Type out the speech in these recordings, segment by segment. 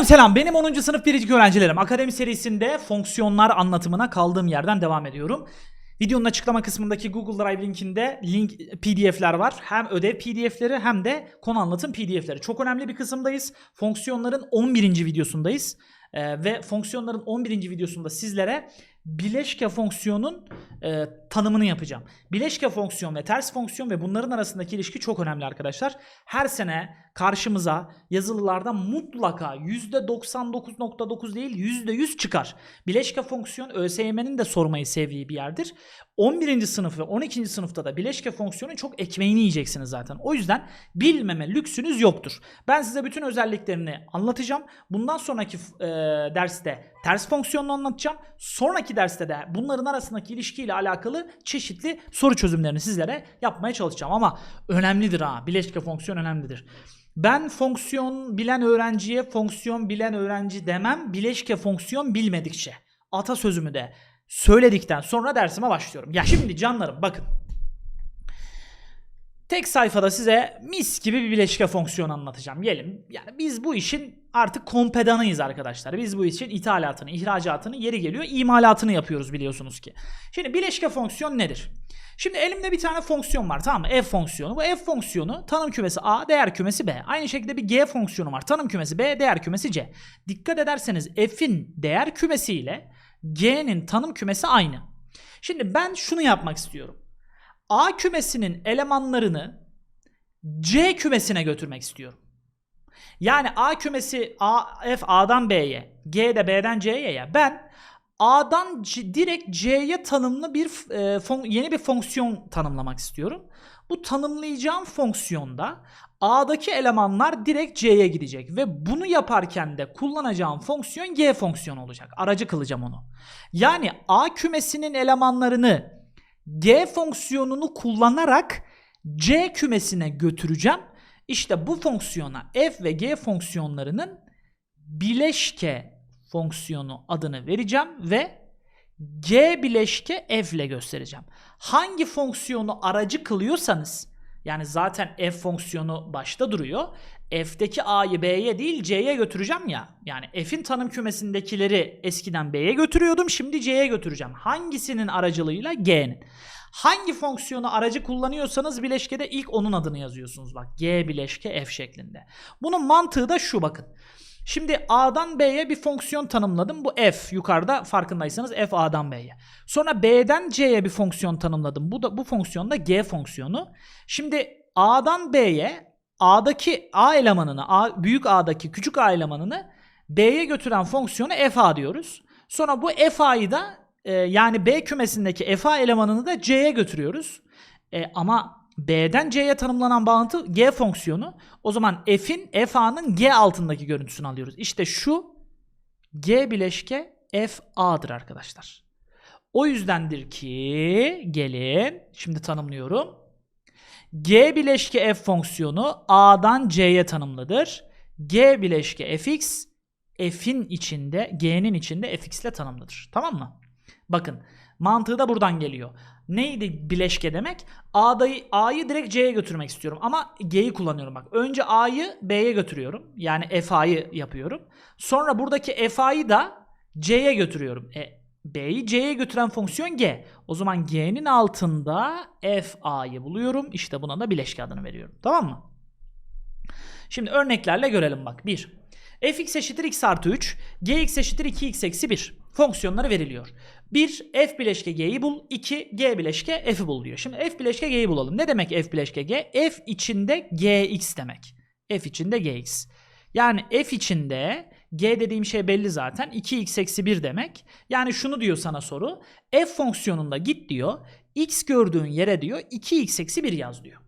Canım selam benim 10. sınıf biricik öğrencilerim. Akademi serisinde fonksiyonlar anlatımına kaldığım yerden devam ediyorum. Videonun açıklama kısmındaki Google Drive linkinde link PDF'ler var. Hem ödev PDF'leri hem de konu anlatım PDF'leri. Çok önemli bir kısımdayız. Fonksiyonların 11. videosundayız. Ee, ve fonksiyonların 11. videosunda sizlere bileşke fonksiyonun e, tanımını yapacağım. Bileşke fonksiyon ve ters fonksiyon ve bunların arasındaki ilişki çok önemli arkadaşlar. Her sene karşımıza yazılılarda mutlaka %99.9 değil %100 çıkar. Bileşke fonksiyon ÖSYM'nin de sormayı sevdiği bir yerdir. 11. sınıf ve 12. sınıfta da bileşke fonksiyonun çok ekmeğini yiyeceksiniz zaten. O yüzden bilmeme lüksünüz yoktur. Ben size bütün özelliklerini anlatacağım. Bundan sonraki e, derste ters fonksiyonunu anlatacağım. Sonraki derste de bunların arasındaki ilişkiyle alakalı çeşitli soru çözümlerini sizlere yapmaya çalışacağım. Ama önemlidir ha. Bileşke fonksiyon önemlidir. Ben fonksiyon bilen öğrenciye fonksiyon bilen öğrenci demem. Bileşke fonksiyon bilmedikçe. Atasözümü de söyledikten sonra dersime başlıyorum. Ya şimdi canlarım bakın. Tek sayfada size mis gibi bir bileşke fonksiyon anlatacağım. Gelin. Yani biz bu işin artık kompedanıyız arkadaşlar. Biz bu işin ithalatını, ihracatını, yeri geliyor imalatını yapıyoruz biliyorsunuz ki. Şimdi bileşke fonksiyon nedir? Şimdi elimde bir tane fonksiyon var tamam mı? F fonksiyonu. Bu F fonksiyonu tanım kümesi A, değer kümesi B. Aynı şekilde bir G fonksiyonu var. Tanım kümesi B, değer kümesi C. Dikkat ederseniz F'in değer kümesi ile G'nin tanım kümesi aynı. Şimdi ben şunu yapmak istiyorum. A kümesinin elemanlarını C kümesine götürmek istiyorum. Yani A kümesi A, F A'dan B'ye, G de B'den C'ye ya. Ben A'dan C, direkt C'ye tanımlı bir e, fon- yeni bir fonksiyon tanımlamak istiyorum. Bu tanımlayacağım fonksiyonda A'daki elemanlar direkt C'ye gidecek ve bunu yaparken de kullanacağım fonksiyon G fonksiyonu olacak. Aracı kılacağım onu. Yani A kümesinin elemanlarını G fonksiyonunu kullanarak C kümesine götüreceğim. İşte bu fonksiyona f ve g fonksiyonlarının bileşke fonksiyonu adını vereceğim ve g bileşke f ile göstereceğim. Hangi fonksiyonu aracı kılıyorsanız yani zaten f fonksiyonu başta duruyor. F'deki a'yı b'ye değil c'ye götüreceğim ya. Yani f'in tanım kümesindekileri eskiden b'ye götürüyordum şimdi c'ye götüreceğim. Hangisinin aracılığıyla g'nin. Hangi fonksiyonu aracı kullanıyorsanız bileşkede ilk onun adını yazıyorsunuz bak. G bileşke f şeklinde. Bunun mantığı da şu bakın. Şimdi A'dan B'ye bir fonksiyon tanımladım. Bu f yukarıda farkındaysanız f A'dan B'ye. Sonra B'den C'ye bir fonksiyon tanımladım. Bu da bu fonksiyon da G fonksiyonu. Şimdi A'dan B'ye A'daki A elemanını, A, büyük A'daki küçük A elemanını B'ye götüren fonksiyonu FA diyoruz. Sonra bu FA'yı da e, yani B kümesindeki FA elemanını da C'ye götürüyoruz. E, ama B'den C'ye tanımlanan bağıntı G fonksiyonu. O zaman F'in FA'nın G altındaki görüntüsünü alıyoruz. İşte şu G bileşke FA'dır arkadaşlar. O yüzdendir ki gelin şimdi tanımlıyorum. G bileşke f fonksiyonu A'dan C'ye tanımlıdır. G bileşke fx f'in içinde G'nin içinde fx ile tanımlıdır. Tamam mı? Bakın mantığı da buradan geliyor. Neydi bileşke demek? A'dayı A'yı direkt C'ye götürmek istiyorum ama G'yi kullanıyorum bak. Önce A'yı B'ye götürüyorum. Yani FA'yı yapıyorum. Sonra buradaki FA'yı da C'ye götürüyorum. E, B'yi C'ye götüren fonksiyon G. O zaman G'nin altında FA'yı buluyorum. İşte buna da bileşke adını veriyorum. Tamam mı? Şimdi örneklerle görelim bak. 1. fx eşittir x artı 3, gx eşittir 2x eksi 1 fonksiyonları veriliyor. 1. f bileşke g'yi bul. 2. g bileşke f'i bul diyor. Şimdi f bileşke g'yi bulalım. Ne demek f bileşke g? f içinde gx demek. f içinde gx. Yani f içinde g dediğim şey belli zaten. 2x eksi 1 demek. Yani şunu diyor sana soru. f fonksiyonunda git diyor. x gördüğün yere diyor 2x eksi 1 yaz diyor.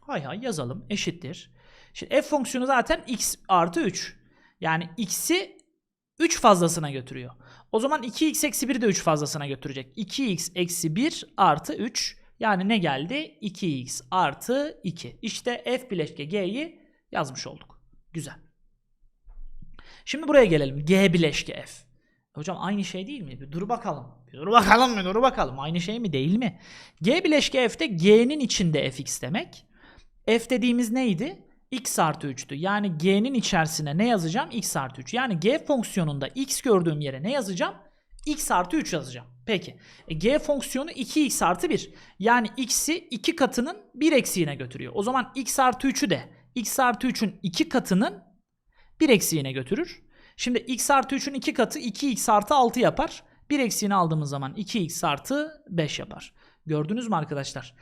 Hay hay yazalım eşittir. Şimdi f fonksiyonu zaten x artı 3. Yani x'i 3 fazlasına götürüyor. O zaman 2x eksi 1 de 3 fazlasına götürecek. 2x eksi 1 artı 3. Yani ne geldi? 2x artı 2. İşte f bileşke g'yi yazmış olduk. Güzel. Şimdi buraya gelelim. G bileşke f. Hocam aynı şey değil mi? Bir dur bakalım. Bir dur bakalım, bir dur bakalım. Aynı şey mi değil mi? G bileşke f'te g'nin içinde fx demek. F dediğimiz neydi? X artı 3'tü. Yani g'nin içerisine ne yazacağım? x artı 3. Yani g fonksiyonunda x gördüğüm yere ne yazacağım? x artı 3 yazacağım. Peki. E, g fonksiyonu 2x artı 1. Yani x'i 2 katının 1 eksiğine götürüyor. O zaman x artı 3'ü de x artı 3'ün 2 katının 1 eksiğine götürür. Şimdi x artı 3'ün 2 katı 2x artı 6 yapar. 1 eksiğini aldığımız zaman 2x artı 5 yapar. Gördünüz mü arkadaşlar?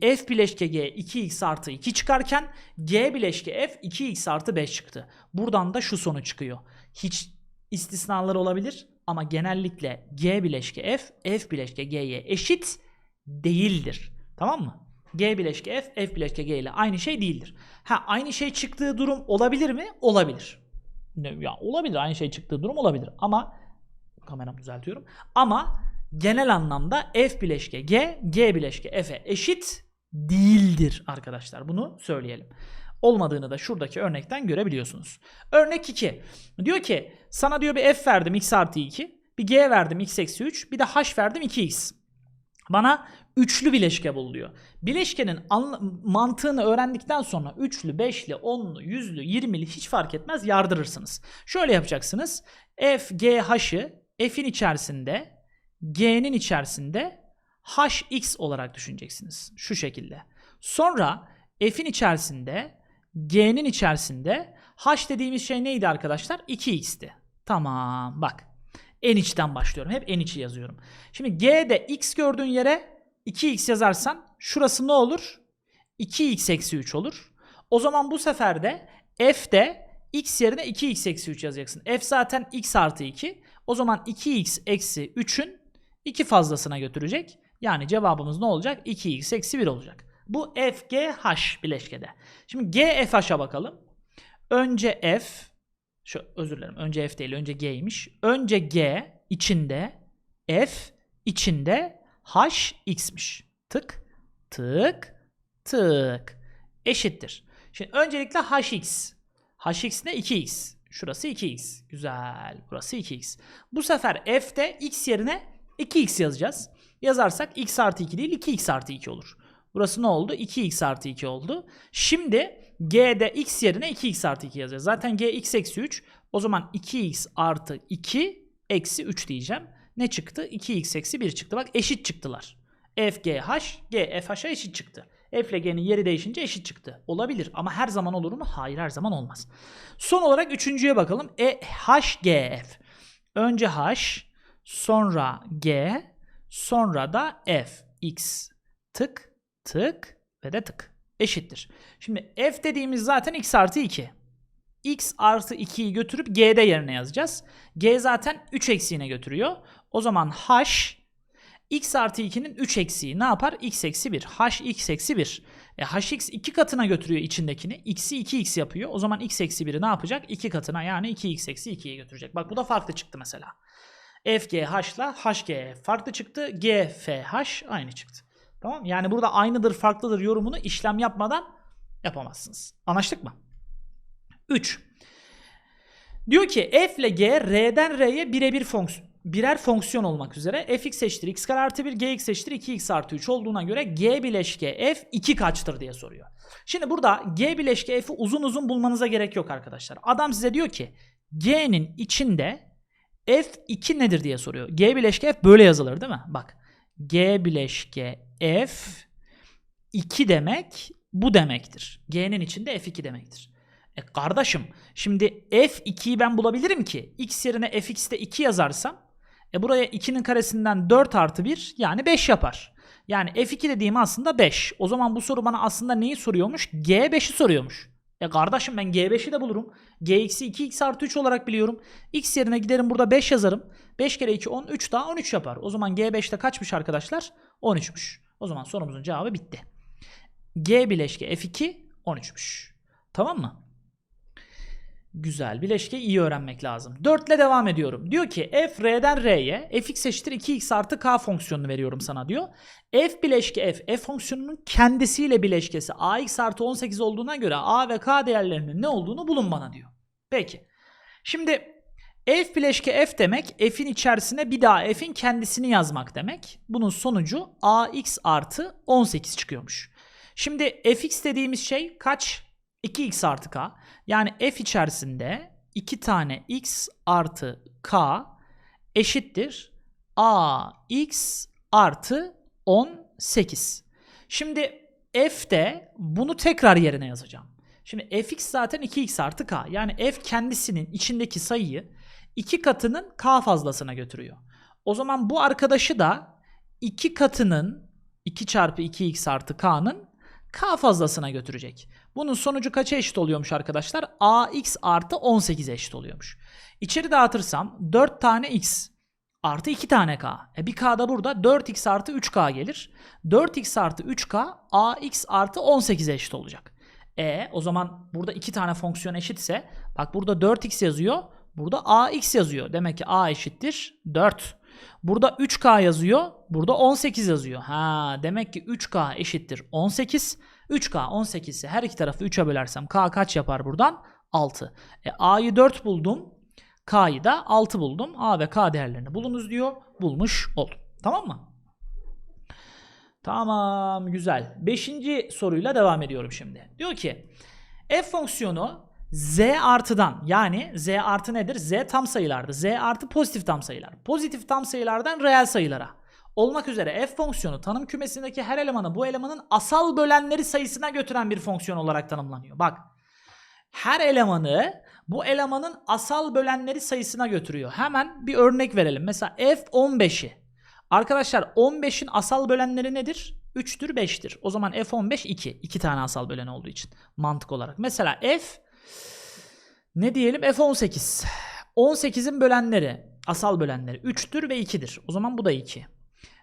F bileşke g 2x artı 2 çıkarken g bileşke f 2x artı 5 çıktı. Buradan da şu sonuç çıkıyor. Hiç istisnalar olabilir ama genellikle g bileşke f f bileşke g'ye eşit değildir. Tamam mı? G bileşke f, f bileşke g ile aynı şey değildir. Ha aynı şey çıktığı durum olabilir mi? Olabilir. Ya olabilir aynı şey çıktığı durum olabilir ama kameramı düzeltiyorum. Ama genel anlamda f bileşke g, g bileşke f'e eşit değildir arkadaşlar. Bunu söyleyelim. Olmadığını da şuradaki örnekten görebiliyorsunuz. Örnek 2. Diyor ki sana diyor bir f verdim x artı 2. Bir g verdim x eksi 3. Bir de h verdim 2x. Bana üçlü bileşke bul diyor. Bileşkenin mantığını öğrendikten sonra üçlü, beşli, onlu, yüzlü, yirmili hiç fark etmez yardırırsınız. Şöyle yapacaksınız. F, G, H'ı F'in içerisinde, G'nin içerisinde HX olarak düşüneceksiniz. Şu şekilde. Sonra F'in içerisinde, G'nin içerisinde H dediğimiz şey neydi arkadaşlar? 2x'ti. Tamam bak. En içten başlıyorum. Hep en içi yazıyorum. Şimdi G'de x gördüğün yere 2x yazarsan şurası ne olur? 2x eksi 3 olur. O zaman bu sefer de f'de x yerine 2x eksi 3 yazacaksın. f zaten x artı 2. O zaman 2x eksi 3'ün 2 fazlasına götürecek. Yani cevabımız ne olacak? 2x eksi 1 olacak. Bu f, g, h bileşkede. Şimdi g, f, h'a bakalım. Önce f, şu özür dilerim önce f değil önce g'ymiş. Önce g içinde f içinde h x'miş. Tık tık tık eşittir. Şimdi öncelikle hx. hx ne? 2x. Şurası 2x. Güzel. Burası 2x. Bu sefer f'te x yerine 2x yazacağız. Yazarsak x artı 2 değil 2x artı 2 olur. Burası ne oldu? 2x artı 2 oldu. Şimdi g'de x yerine 2x artı 2 yazacağız. Zaten g x eksi 3. O zaman 2x artı 2 eksi 3 diyeceğim. Ne çıktı? 2x eksi 1 çıktı. Bak eşit çıktılar. f, g, h, g, f, h'a eşit çıktı. F ile G'nin yeri değişince eşit çıktı. Olabilir ama her zaman olur mu? Hayır her zaman olmaz. Son olarak üçüncüye bakalım. E, H, G, F. Önce H, sonra G, sonra da F. X. Tık, tık ve de tık. Eşittir. Şimdi F dediğimiz zaten X artı 2. X artı 2'yi götürüp G'de yerine yazacağız. G zaten 3 eksiğine götürüyor. O zaman H x artı 2'nin 3 eksiği ne yapar? x eksi 1. h x eksi 1. E, hx 2 katına götürüyor içindekini. x'i 2x yapıyor. O zaman x eksi 1'i ne yapacak? 2 katına yani 2x eksi 2'ye götürecek. Bak bu da farklı çıktı mesela. Fgh ile hg farklı çıktı. gfh aynı çıktı. Tamam Yani burada aynıdır farklıdır yorumunu işlem yapmadan yapamazsınız. Anlaştık mı? 3. Diyor ki f ile g r'den r'ye birebir fonksiyon birer fonksiyon olmak üzere fx eşittir x kare artı 1 gx eşittir 2x artı 3 olduğuna göre g bileşke f 2 kaçtır diye soruyor. Şimdi burada g bileşke f'i uzun uzun bulmanıza gerek yok arkadaşlar. Adam size diyor ki g'nin içinde f2 nedir diye soruyor. g bileşke f böyle yazılır değil mi? Bak g bileşke f 2 demek bu demektir. g'nin içinde f2 demektir. E kardeşim şimdi f2'yi ben bulabilirim ki x yerine fx'te 2 yazarsam e buraya 2'nin karesinden 4 artı 1 yani 5 yapar. Yani f2 dediğim aslında 5. O zaman bu soru bana aslında neyi soruyormuş? G5'i soruyormuş. E kardeşim ben G5'i de bulurum. Gx'i 2x artı 3 olarak biliyorum. X yerine giderim burada 5 yazarım. 5 kere 2 10 3 daha 13 yapar. O zaman G5'te kaçmış arkadaşlar? 13'müş. O zaman sorumuzun cevabı bitti. G bileşke F2 13'müş. Tamam mı? Güzel. Bileşke iyi öğrenmek lazım. 4 ile devam ediyorum. Diyor ki f r'den r'ye fx eşittir 2x artı k fonksiyonunu veriyorum sana diyor. f bileşke f, f fonksiyonunun kendisiyle bileşkesi ax artı 18 olduğuna göre a ve k değerlerinin ne olduğunu bulun bana diyor. Peki. Şimdi f bileşke f demek f'in içerisine bir daha f'in kendisini yazmak demek. Bunun sonucu ax artı 18 çıkıyormuş. Şimdi fx dediğimiz şey kaç? 2x artı k. Yani f içerisinde 2 tane x artı k eşittir ax artı 18. Şimdi f'de bunu tekrar yerine yazacağım. Şimdi fx zaten 2x artı k. Yani f kendisinin içindeki sayıyı 2 katının k fazlasına götürüyor. O zaman bu arkadaşı da 2 katının 2 çarpı 2x artı k'nın k fazlasına götürecek. Bunun sonucu kaça eşit oluyormuş arkadaşlar? ax artı 18'e eşit oluyormuş. İçeri dağıtırsam 4 tane x artı 2 tane k. E bir k da burada 4x artı 3k gelir. 4x artı 3k ax artı 18'e eşit olacak. E o zaman burada 2 tane fonksiyon eşitse bak burada 4x yazıyor. Burada ax yazıyor. Demek ki a eşittir 4. Burada 3k yazıyor. Burada 18 yazıyor. Ha demek ki 3k eşittir 18. 3k 18 ise her iki tarafı 3'e bölersem k kaç yapar buradan? 6. E, a'yı 4 buldum. K'yı da 6 buldum. A ve K değerlerini bulunuz diyor. Bulmuş oldum. Tamam mı? Tamam güzel. Beşinci soruyla devam ediyorum şimdi. Diyor ki f fonksiyonu z artıdan yani z artı nedir? z tam sayılardı. z artı pozitif tam sayılar. Pozitif tam sayılardan reel sayılara olmak üzere f fonksiyonu tanım kümesindeki her elemanı bu elemanın asal bölenleri sayısına götüren bir fonksiyon olarak tanımlanıyor. Bak her elemanı bu elemanın asal bölenleri sayısına götürüyor. Hemen bir örnek verelim. Mesela f15'i. Arkadaşlar 15'in asal bölenleri nedir? 3'tür 5'tir. O zaman f15 2. 2 tane asal bölen olduğu için mantık olarak. Mesela f ne diyelim f18. 18'in bölenleri asal bölenleri 3'tür ve 2'dir. O zaman bu da 2.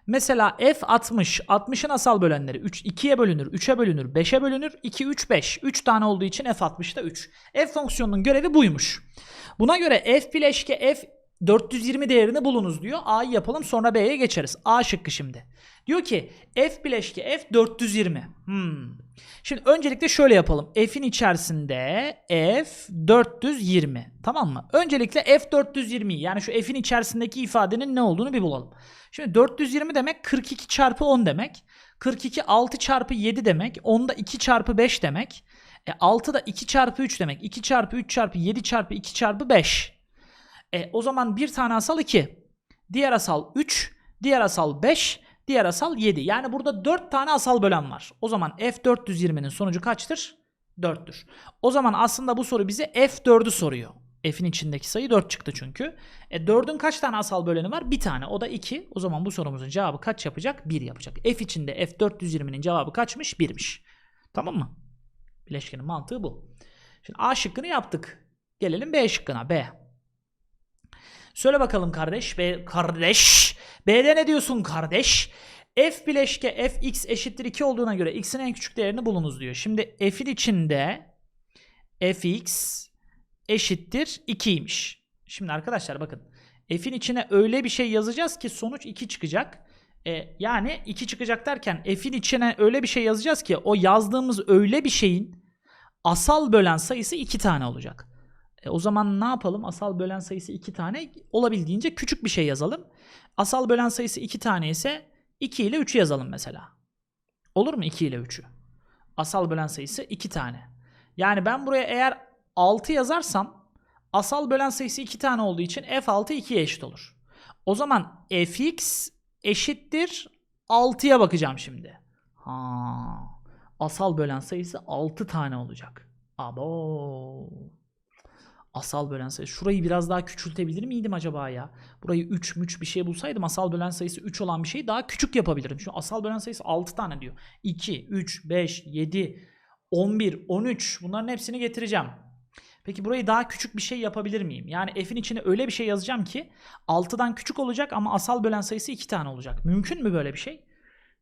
Mesela f60, 60'ın asal bölenleri 3 2'ye bölünür, 3'e bölünür, 5'e bölünür, 2 3 5. 3 tane olduğu için f60'da 3. f fonksiyonunun görevi buymuş. Buna göre f bileşke f 420 değerini bulunuz diyor. A'yı yapalım sonra B'ye geçeriz. A şıkkı şimdi. Diyor ki f bileşke f 420. Hmm. Şimdi öncelikle şöyle yapalım. F'in içerisinde f 420. Tamam mı? Öncelikle f 420 yani şu f'in içerisindeki ifadenin ne olduğunu bir bulalım. Şimdi 420 demek 42 çarpı 10 demek. 42 6 çarpı 7 demek. 10 da 2 çarpı 5 demek. E 6 da 2 çarpı 3 demek. 2 çarpı 3 çarpı 7 çarpı 2 çarpı 5. E, o zaman bir tane asal 2. Diğer asal 3. Diğer asal 5. Diğer asal 7. Yani burada 4 tane asal bölen var. O zaman F420'nin sonucu kaçtır? 4'tür. O zaman aslında bu soru bize F4'ü soruyor. F'in içindeki sayı 4 çıktı çünkü. E 4'ün kaç tane asal böleni var? Bir tane. O da 2. O zaman bu sorumuzun cevabı kaç yapacak? 1 yapacak. F içinde F420'nin cevabı kaçmış? 1'miş. Tamam mı? Bileşkenin mantığı bu. Şimdi A şıkkını yaptık. Gelelim B şıkkına. B. Söyle bakalım kardeş. B kardeş. B'de ne diyorsun kardeş? F bileşke fx eşittir 2 olduğuna göre x'in en küçük değerini bulunuz diyor. Şimdi f'in içinde fx eşittir 2'ymiş. Şimdi arkadaşlar bakın f'in içine öyle bir şey yazacağız ki sonuç 2 çıkacak. E, yani 2 çıkacak derken f'in içine öyle bir şey yazacağız ki o yazdığımız öyle bir şeyin asal bölen sayısı 2 tane olacak. E, o zaman ne yapalım? Asal bölen sayısı 2 tane olabildiğince küçük bir şey yazalım. Asal bölen sayısı 2 tane ise 2 ile 3'ü yazalım mesela. Olur mu 2 ile 3'ü? Asal bölen sayısı 2 tane. Yani ben buraya eğer 6 yazarsam asal bölen sayısı 2 tane olduğu için f6 2'ye eşit olur. O zaman fx eşittir 6'ya bakacağım şimdi. Ha. Asal bölen sayısı 6 tane olacak. Abo. Asal bölen sayı. Şurayı biraz daha küçültebilir miydim acaba ya? Burayı 3 müç bir şey bulsaydım asal bölen sayısı 3 olan bir şeyi daha küçük yapabilirim. Şu asal bölen sayısı 6 tane diyor. 2, 3, 5, 7, 11, 13 bunların hepsini getireceğim. Peki burayı daha küçük bir şey yapabilir miyim? Yani f'in içine öyle bir şey yazacağım ki 6'dan küçük olacak ama asal bölen sayısı 2 tane olacak. Mümkün mü böyle bir şey?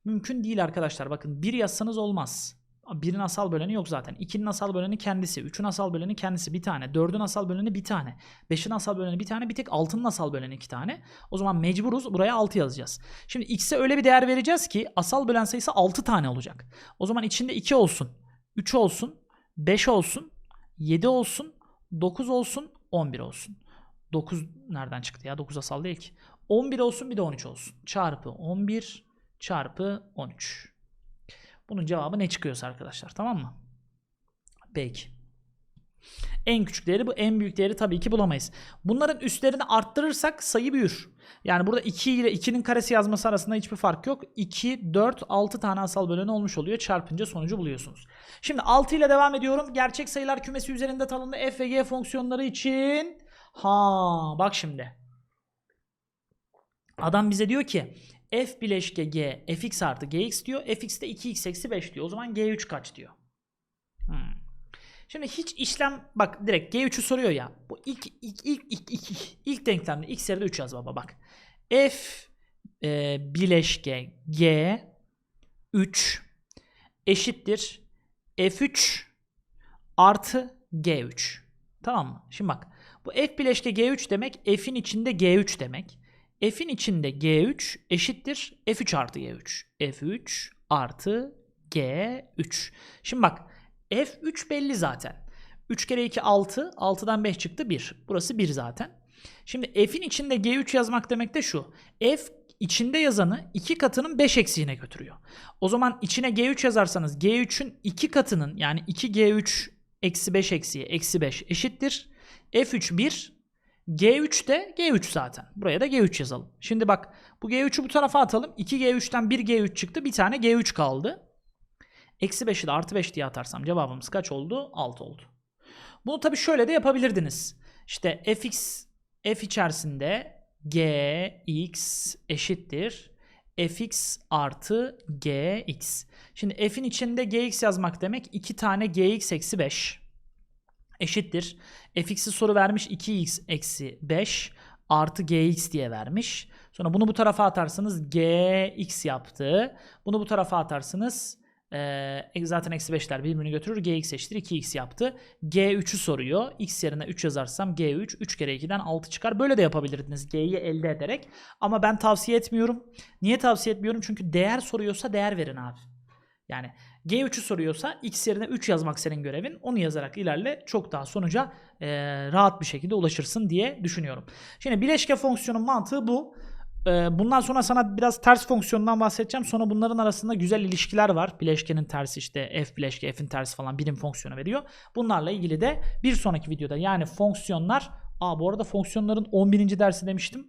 Mümkün değil arkadaşlar. Bakın 1 yazsanız olmaz. 1'in asal böleni yok zaten. 2'nin asal böleni kendisi. 3'ün asal böleni kendisi bir tane. 4'ün asal böleni bir tane. 5'in asal böleni bir tane. Bir tek 6'nın asal böleni iki tane. O zaman mecburuz buraya 6 yazacağız. Şimdi x'e öyle bir değer vereceğiz ki asal bölen sayısı 6 tane olacak. O zaman içinde 2 olsun. 3 olsun. 5 olsun. 7 olsun. 9 olsun. 11 olsun. 9 nereden çıktı ya? 9 asal değil ki. 11 olsun bir de 13 olsun. Çarpı 11 çarpı 13. Bunun cevabı ne çıkıyorsa arkadaşlar tamam mı? B2. En küçük değeri bu. En büyük değeri tabii ki bulamayız. Bunların üstlerini arttırırsak sayı büyür. Yani burada 2 ile 2'nin karesi yazması arasında hiçbir fark yok. 2, 4, 6 tane asal böleni olmuş oluyor. Çarpınca sonucu buluyorsunuz. Şimdi 6 ile devam ediyorum. Gerçek sayılar kümesi üzerinde tanımlı f ve g fonksiyonları için. Ha bak şimdi. Adam bize diyor ki f bileşke g fx artı gx diyor. fx de 2x eksi 5 diyor. O zaman g3 kaç diyor. Hmm. Şimdi hiç işlem bak direkt G3'ü soruyor ya. Bu ilk ilk ilk ilk ilk, ilk denklemde x yerine 3 yaz baba bak. F e, bileşke G 3 eşittir F3 artı G3. Tamam mı? Şimdi bak. Bu F bileşke G3 demek F'in içinde G3 demek. F'in içinde G3 eşittir F3 artı G3. F3 artı G3. Şimdi bak F3 belli zaten. 3 kere 2 6. 6'dan 5 çıktı 1. Burası 1 zaten. Şimdi F'in içinde G3 yazmak demek de şu. F içinde yazanı 2 katının 5 eksiğine götürüyor. O zaman içine G3 yazarsanız G3'ün 2 katının yani 2G3 eksi 5 eksiği eksi 5 eşittir. F3 1. G3 de G3 zaten. Buraya da G3 yazalım. Şimdi bak bu G3'ü bu tarafa atalım. 2G3'ten 1 G3 çıktı. Bir tane G3 kaldı. Eksi 5'i de artı 5 diye atarsam cevabımız kaç oldu? 6 oldu. Bunu tabii şöyle de yapabilirdiniz. İşte fx f içerisinde gx eşittir fx artı gx. Şimdi f'in içinde gx yazmak demek 2 tane gx eksi 5 eşittir. fx'i soru vermiş 2x eksi 5 artı gx diye vermiş. Sonra bunu bu tarafa atarsanız gx yaptı. Bunu bu tarafa atarsınız ee, zaten eksi 5'ler birbirini götürür. Gx eşittir 2x yaptı. G3'ü soruyor. X yerine 3 yazarsam G3 3 kere 2'den 6 çıkar. Böyle de yapabilirdiniz G'yi elde ederek. Ama ben tavsiye etmiyorum. Niye tavsiye etmiyorum? Çünkü değer soruyorsa değer verin abi. Yani G3'ü soruyorsa X yerine 3 yazmak senin görevin. Onu yazarak ilerle. Çok daha sonuca e, rahat bir şekilde ulaşırsın diye düşünüyorum. Şimdi bileşke fonksiyonun mantığı bu. Ee, Bundan sonra sana biraz ters fonksiyondan bahsedeceğim. Sonra bunların arasında güzel ilişkiler var. Bileşkenin tersi işte f bileşke f'in tersi falan birim fonksiyonu veriyor. Bunlarla ilgili de bir sonraki videoda yani fonksiyonlar Aa bu arada fonksiyonların 11. dersi demiştim.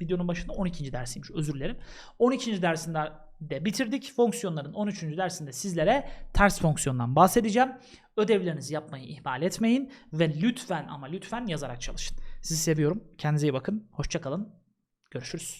Videonun başında 12. dersiymiş özür dilerim. 12. dersinde de bitirdik. Fonksiyonların 13. dersinde sizlere ters fonksiyondan bahsedeceğim. Ödevlerinizi yapmayı ihmal etmeyin ve lütfen ama lütfen yazarak çalışın. Sizi seviyorum. Kendinize iyi bakın. Hoşçakalın. Görüşürüz.